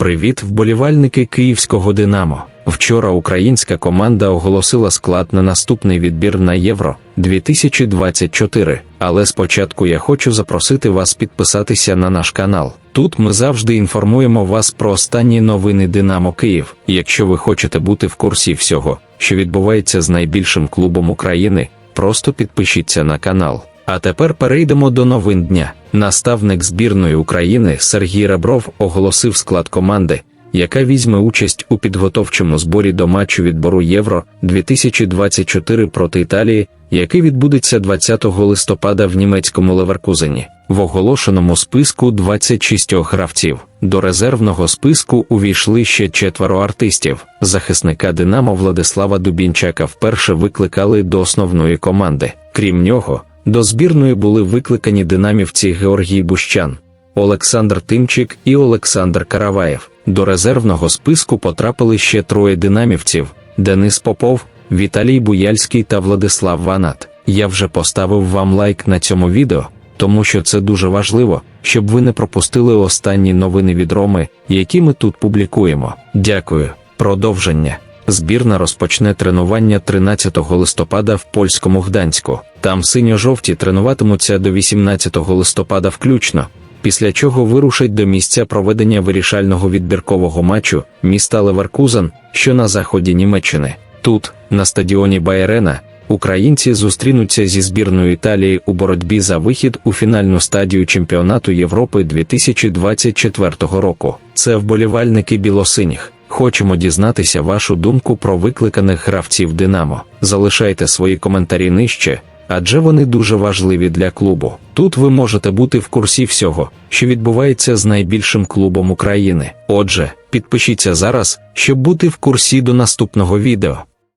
Привіт, вболівальники київського Динамо. Вчора українська команда оголосила склад на наступний відбір на Євро 2024. Але спочатку я хочу запросити вас підписатися на наш канал. Тут ми завжди інформуємо вас про останні новини Динамо Київ. Якщо ви хочете бути в курсі всього, що відбувається з найбільшим клубом України, просто підпишіться на канал. А тепер перейдемо до новин дня. Наставник збірної України Сергій Ребров оголосив склад команди, яка візьме участь у підготовчому зборі до матчу відбору Євро 2024 проти Італії, який відбудеться 20 листопада в німецькому Леверкузені. В оголошеному списку 26 гравців. До резервного списку увійшли ще четверо артистів. Захисника Динамо Владислава Дубінчака вперше викликали до основної команди. Крім нього, до збірної були викликані динамівці Георгій Бущан, Олександр Тимчик і Олександр Караваєв. До резервного списку потрапили ще троє динамівців: Денис Попов, Віталій Буяльський та Владислав Ванат. Я вже поставив вам лайк на цьому відео, тому що це дуже важливо, щоб ви не пропустили останні новини від Роми, які ми тут публікуємо. Дякую. Продовження. Збірна розпочне тренування 13 листопада в польському Гданську. Там синьо-жовті тренуватимуться до 18 листопада включно, після чого вирушать до місця проведення вирішального відбіркового матчу міста Леверкузен, що на заході Німеччини. Тут, на стадіоні Байерена, українці зустрінуться зі збірною Італії у боротьбі за вихід у фінальну стадію чемпіонату Європи 2024 року. Це вболівальники білосиніх. Хочемо дізнатися вашу думку про викликаних гравців Динамо. Залишайте свої коментарі нижче, адже вони дуже важливі для клубу. Тут ви можете бути в курсі всього, що відбувається з найбільшим клубом України. Отже, підпишіться зараз, щоб бути в курсі до наступного відео.